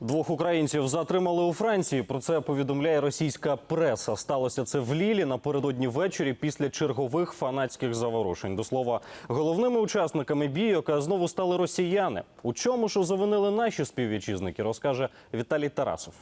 Двох українців затримали у Франції. Про це повідомляє російська преса. Сталося це в Лілі напередодні ввечері після чергових фанатських заворушень. До слова, головними учасниками бійок знову стали росіяни. У чому ж завинили наші співвітчизники, розкаже Віталій Тарасов.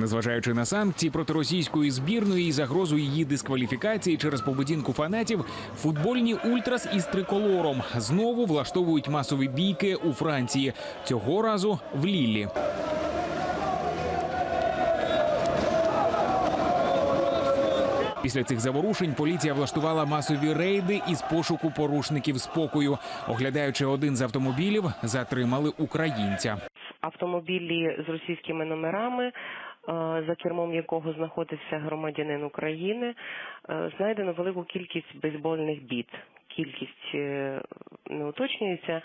Незважаючи на санкції проти російської збірної і загрозу її дискваліфікації через поведінку фанатів, футбольні ультрас із триколором знову влаштовують масові бійки у Франції. Цього разу в Ліллі. Після цих заворушень поліція влаштувала масові рейди із пошуку порушників спокою. Оглядаючи один з автомобілів, затримали українця. автомобілі з російськими номерами, за кермом якого знаходився громадянин України, е, знайдено велику кількість бейсбольних біт. Кількість е, не уточнюється, е,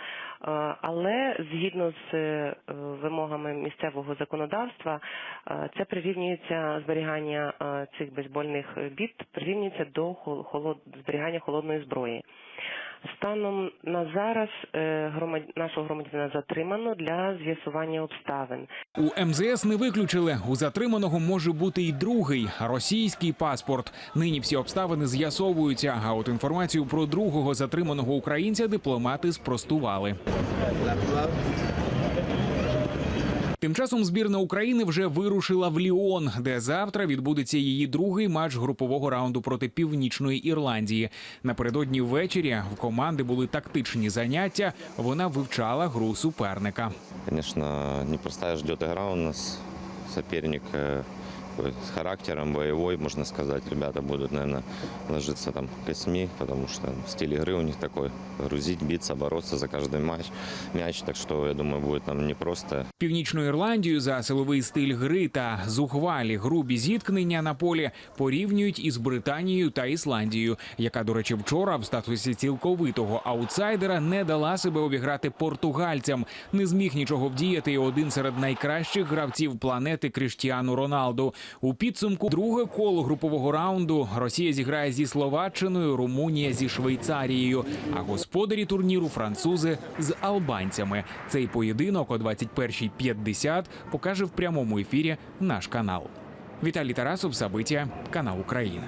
але згідно з е, вимогами місцевого законодавства, е, це прирівнюється зберігання е, цих бейсбольних біт прирівнюється до хол- холод... зберігання холодної зброї. Станом на зараз е, громад... нашого громадянина затримано для з'ясування обставин. У МЗС не виключили. У затриманого може бути і другий російський паспорт. Нині всі обставини з'ясовуються. А от інформацію про другого затриманого українця дипломати спростували. Тим часом збірна України вже вирушила в Ліон, де завтра відбудеться її другий матч групового раунду проти північної Ірландії. Напередодні ввечері в команди були тактичні заняття. Вона вивчала гру суперника. Конечно, непростая ждет игра у нас. Соперник э, с характером боевой, можно сказать. Ребята будут, наверное, ложиться там косьми, потому что стиль игры у них такой. Грузить, биться, бороться за каждый матч. мяч. Так что, я думаю, будет нам непросто. Північну Ірландію за силовий стиль гри та зухвалі грубі зіткнення на полі порівнюють із Британією та Ісландією, яка, до речі, вчора в статусі цілковитого аутсайдера не дала себе обіграти португальцям. Не зміг нічого вдіяти і один серед найкращих гравців планети Кріштіану Роналду. У підсумку друге коло групового раунду Росія зіграє зі Словаччиною, Румунія зі Швейцарією, а господарі турніру французи з албанцями. Цей поєдинок о 21.50 покаже в прямому ефірі наш канал. Віталій Тарасов, Забиття, канал Україна.